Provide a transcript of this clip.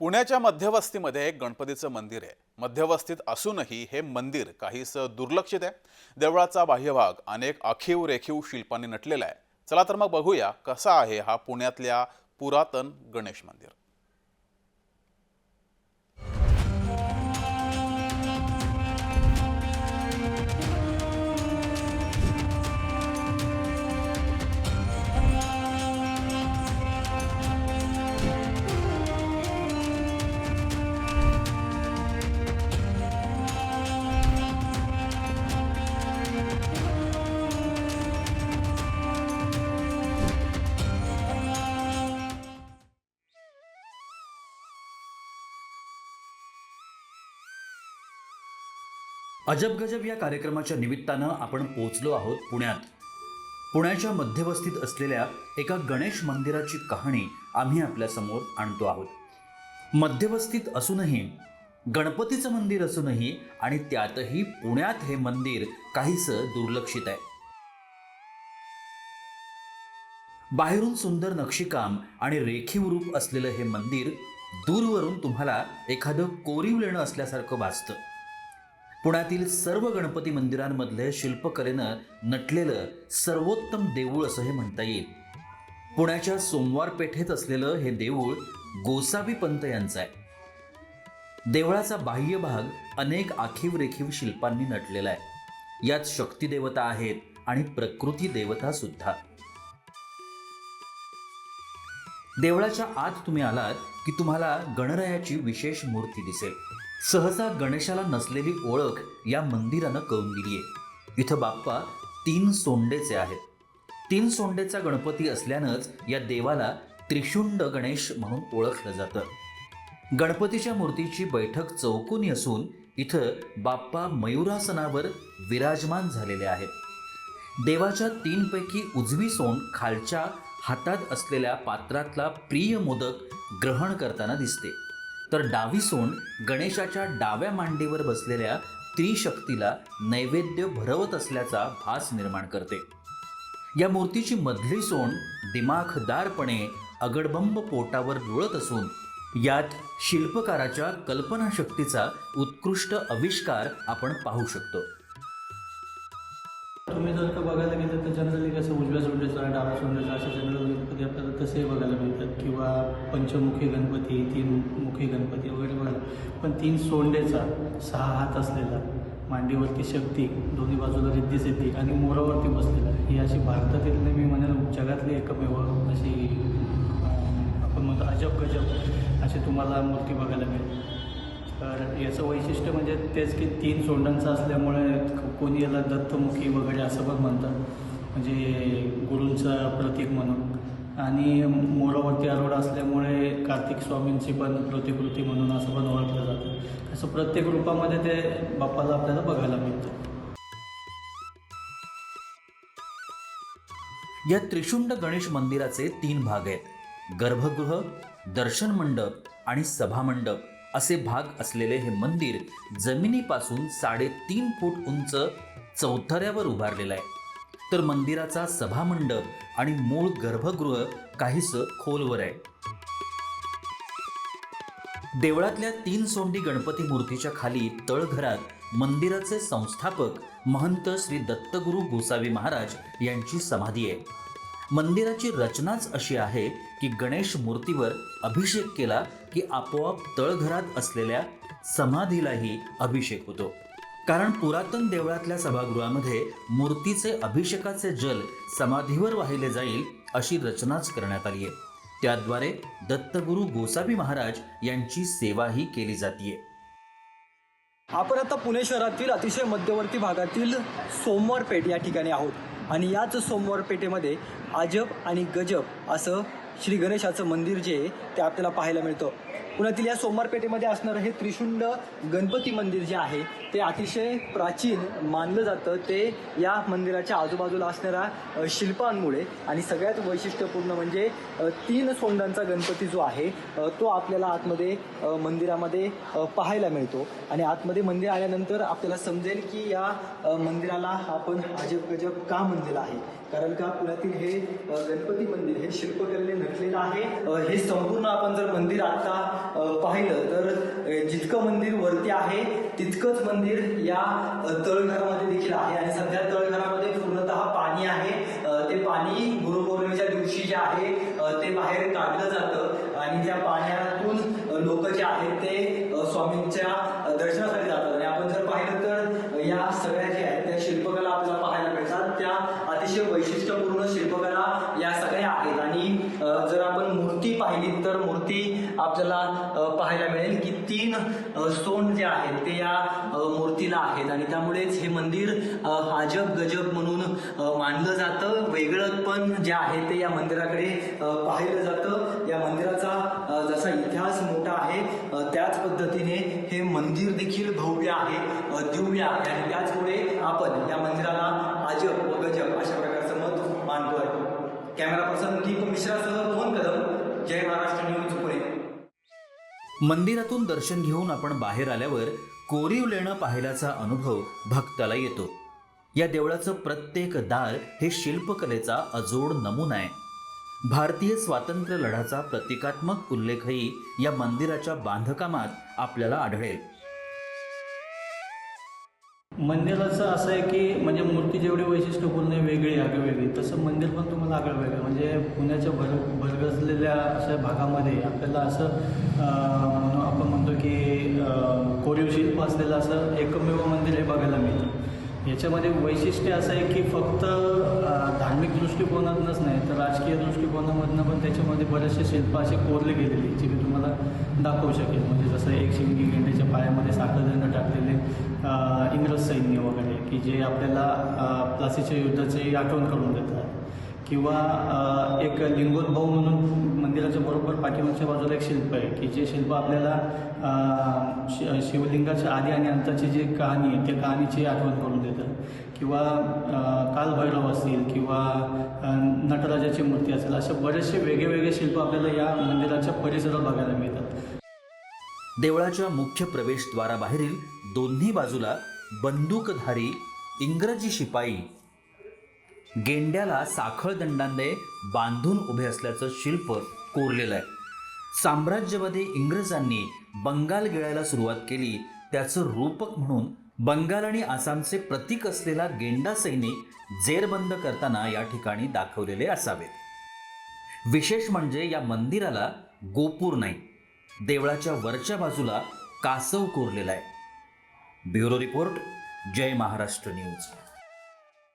पुण्याच्या मध्यवस्तीमध्ये एक गणपतीचं मंदिर आहे. मध्यवस्तीत असूनही हे मंदिर काहीसं दुर्लक्षित आहे. देवळाचा बाह्यभाग अनेक आखीव रेखीव शिल्पांनी नटलेला आहे. चला तर मग बघूया कसा आहे हा पुण्यातल्या पुरातन गणेश मंदिर. अजब गजब या कार्यक्रमाच्या निमित्तानं आपण पोचलो आहोत पुण्यात. पुण्याच्या मध्यवस्तीत असलेल्या एका गणेश मंदिराची कहाणी आम्ही आपल्यासमोर आणतो आहोत. मध्यवस्तीत असूनही गणपतीचं मंदिर असूनही आणि त्यातही पुण्यात हे मंदिर काहीसं दुर्लक्षित आहे. बाहेरून सुंदर नक्षीकाम आणि रेखीव रूप असलेलं हे मंदिर दूरवरून तुम्हाला एखादं कोरीव लेणं असल्यासारखं भासतं. पुण्यातील सर्व गणपती मंदिरांमधले शिल्पकलेनं नटलेलं सर्वोत्तम देऊळ असं हे म्हणता येईल. पुण्याच्या सोमवार पेठेत असलेलं हे देऊळ गोसावी पंत यांचं आहे. देवळाचा बाह्य भाग अनेक आखीव रेखीव शिल्पांनी नटलेला आहे. यात शक्ती देवता आहेत आणि प्रकृती देवता सुद्धा. देवळाच्या आत तुम्ही आलात की तुम्हाला गणरायाची विशेष मूर्ती दिसेल. सहसा गणेशाला नसलेली ओळख या मंदिरानं करून दिली आहे इथं बाप्पा तीन सोंडेचे आहेत. तीन सोंडेचा गणपती असल्यानंच या देवाला त्रिशुंड गणेश म्हणून ओळखलं जातं. गणपतीच्या मूर्तीची बैठक चौकोनी असून इथं बाप्पा मयुरासनावर विराजमान झालेले आहेत. देवाच्या तीनपैकी उजवी सोंड खालच्या हातात असलेल्या पात्रातला प्रिय मोदक ग्रहण करताना दिसते. तर डावी सोंड गणेशाच्या डाव्या मांडीवर बसलेल्या त्रिशक्तीला नैवेद्य भरवत असल्याचा भास निर्माण करते. या मूर्तीची मधली सोंड दिमाखदारपणे अगडबंब पोटावर जुळत असून यात शिल्पकाराच्या कल्पनाशक्तीचा उत्कृष्ट आविष्कार आपण पाहू शकतो. तुम्ही जर का बघायला गेलं तर जनरली कसं उजव्या सोंडेचा डाव्या सोंडेचा असे जनरल गणपती आपल्याला तसे बघायला मिळतात किंवा पंचमुखी गणपती तीन मुखी गणपती वगैरे बघायला. पण तीन सोंडेचा सहा हात असलेला मांडीवरती शक्ती दोन्ही बाजूला रिद्धी सिद्धी आणि मोरावरती बसलेला ही अशी भारतातील नाही मी म्हणेल जगातली एकमेव अशी आपण म्हणतो अजब गजब अशी तुम्हाला मूर्ती बघायला मिळेल. तर याचं वैशिष्ट्य म्हणजे तेच की तीन सोंडांचं असल्यामुळे कोणी याला दत्तमुखी वगैरे असं पण म्हणतात. म्हणजे गुरूंचं प्रतीक म्हणून. आणि मोरावरती आरोड असल्यामुळे कार्तिक स्वामींची पण प्रतिकृती म्हणून असं पण ओळखलं जातं. असं प्रत्येक रूपामध्ये ते बाप्पाला आपल्याला बघायला मिळतं. या त्रिशुंड गणेश मंदिराचे तीन भाग आहेत. गर्भगृह दर्शन मंडप आणि सभामंडप असे भाग असलेले हे मंदिर जमिनीपासून साडेतीन फूट उंच चौथऱ्यावर उभारलेलं आहे. तर मंदिराचा सभामंडप आणि मूळ गर्भगृह काहीसं खोलवर आहे. देवळातल्या तीन सोंडी गणपती मूर्तीच्या खाली तळघरात मंदिराचे संस्थापक महंत श्री दत्तगुरू गोसावी महाराज यांची समाधी आहे. मंदिराची रचनाच अशी आहे की गणेश मूर्तीवर अभिषेक केला की आपोआप तळघरात असलेल्या समाधीलाही अभिषेक होतो. कारण पुरातन देवळातल्या सभागृहामध्ये मूर्तीचे अभिषेकाचे जल समाधीवर वाहिले जाईल अशी रचनाच करण्यात आली आहे. त्याद्वारे दत्तगुरू गोसावी महाराज यांची सेवाही केली जाते आपण आता पुणे शहरातील अतिशय मध्यवर्ती भागातील सोमवार पेठ या ठिकाणी आहोत. आणि याच सोमवार पेठेमध्ये अजब आणि गजब असं श्री गणेशाचं मंदिर जे आहे ते आपल्याला पाहायला मिळतं. पुण्यातील या सोमवारपेठेमध्ये असणारं हे त्रिशुंड गणपती मंदिर जे आहे ते अतिशय प्राचीन मानलं जातं. ते या मंदिराच्या आजूबाजूला असणाऱ्या शिल्पांमुळे आणि सगळ्यात वैशिष्ट्यपूर्ण म्हणजे तीन सोंडांचा गणपती जो आहे तो आपल्याला आतमध्ये मंदिरामध्ये पाहायला मिळतो. आणि आतमध्ये मंदिर आल्यानंतर आपल्याला समजेल की या मंदिराला आपण अजब गजब का म्हणलेलं आहे? कारण का पुण्यातील हे गणपती मंदिर हे शिल्पकलेने नटलेलं आहे. हे संपूर्ण आपण जर मंदिर आता पाहिलं तर जितकं मंदिर वरती आहे तितकंच मंदिर या तळघरामध्ये देखील आहे. आणि सध्या तळघरामध्ये पूर्णतः पाणी आहे. ते पाणी गुरुपौर्णिमेच्या दिवशी जे आहे ते बाहेर काढलं जातं. आणि त्या पाण्यातून लोक जे आहेत ते स्वामींच्या दर्शनासाठी जातात आणि आपण जर पाहिलं तर अ, या सगळ्या ज्या आहेत त्या शिल्पकला आपल्याला पाहायला मिळतात त्या अतिशय वैशिष्ट्यपूर्ण शिल्पकला या सगळ्या आहेत आणि अ, जर आपण मूर्ती पाहिली तर मूर्ती आपल्याला पाहायला मिळेल की तीन सोंड जे आहेत ते या मूर्तीला आहेत. आणि त्यामुळेच हे मंदिर अजब गजब म्हणून मानलं जातं. वेगळं पण जे आहे ते या मंदिराकडे पाहिलं जातं. या मंदिराचा जसा इतिहास मोठा आहे त्याच पद्धतीने हे मंदिर देखील भव्य आहे दिव्य आहे. आणि त्याचमुळे आपण या मंदिराला अजब व गजब अशा प्रकारचं मत मानतोय. कॅमेरा पर्सन दीप मिश्रासह मोहन कदम. जय महाराष्ट्र न्यूज पुणे. मंदिरातून दर्शन घेऊन आपण बाहेर आल्यावर कोरीव लेणं पाहिल्याचा अनुभव भक्ताला येतो. या देवळाचं प्रत्येक दार हे शिल्पकलेचा अजोड नमुना आहे. भारतीय स्वातंत्र्य लढ्याचा प्रतिकात्मक उल्लेखही या मंदिराच्या बांधकामात आपल्याला आढळेल. मंदिराचं असं आहे की म्हणजे मूर्ती जेवढी वैशिष्ट्यपूर्ण आहे वेगळी आगळेवेगळी तसं मंदिर पण तुम्हाला पाहिजे म्हणजे पुण्याच्या भर भरगजलेल्या अशा भागामध्ये आपल्याला असं म्हणून आपण म्हणतो की कोरीव शिल्प असलेलं असं एकमेव मंदिर हे बघायला मिळतं. याच्यामध्ये वैशिष्ट्य असं आहे की फक्त धार्मिक दृष्टिकोनातूनच नाही तर राजकीय दृष्टिकोनामधनं पण त्याच्यामध्ये बरेचसे शिल्प असे कोरले गेलेले जे मी तुम्हाला दाखवू शकेल म्हणजे जसं एक शिंगी गेंड्याच्या पायामध्ये साखरदंड टाकलेले इंग्रज सैन्य वगैरे की जे आपल्याला प्लासीच्या युद्धाची आठवण करून देतात. किंवा एक लिंगोद्भव म्हणून मंदिराच्या बरोबर पाठीमागच्या बाजूला एक शिल्प आहे की जे शिल्प आपल्याला शि शिवलिंगाच्या आधी आणि अंताची जी कहाणी आहे त्या कहाणीची आठवण करून देतं किंवा कालभैरव असतील किंवा नटराजाची मूर्ती असेल असे बरेचसे वेगळे वेगळे शिल्प आपल्याला या मंदिराच्या परिसरात बघायला मिळतात. देवळाच्या मुख्य प्रवेशद्वाराबाहेरील दोन्ही बाजूला बंदूकधारी इंग्रजी शिपाई गेंड्याला साखळदंडाने बांधून उभे असल्याचं शिल्प कोरलेलं आहे. साम्राज्यवादी इंग्रजांनी बंगाल गिळायला सुरुवात केली. त्याचं रूपक म्हणून बंगाल आणि आसामचे प्रतीक असलेला गेंडा सैनिक जेरबंद करताना या ठिकाणी दाखवलेले असावेत. विशेष म्हणजे या मंदिराला गोपूर नाही देवळाच्या वरच्या बाजूला कासव कोरलेला आहे. Bureau report Jai Maharashtra news.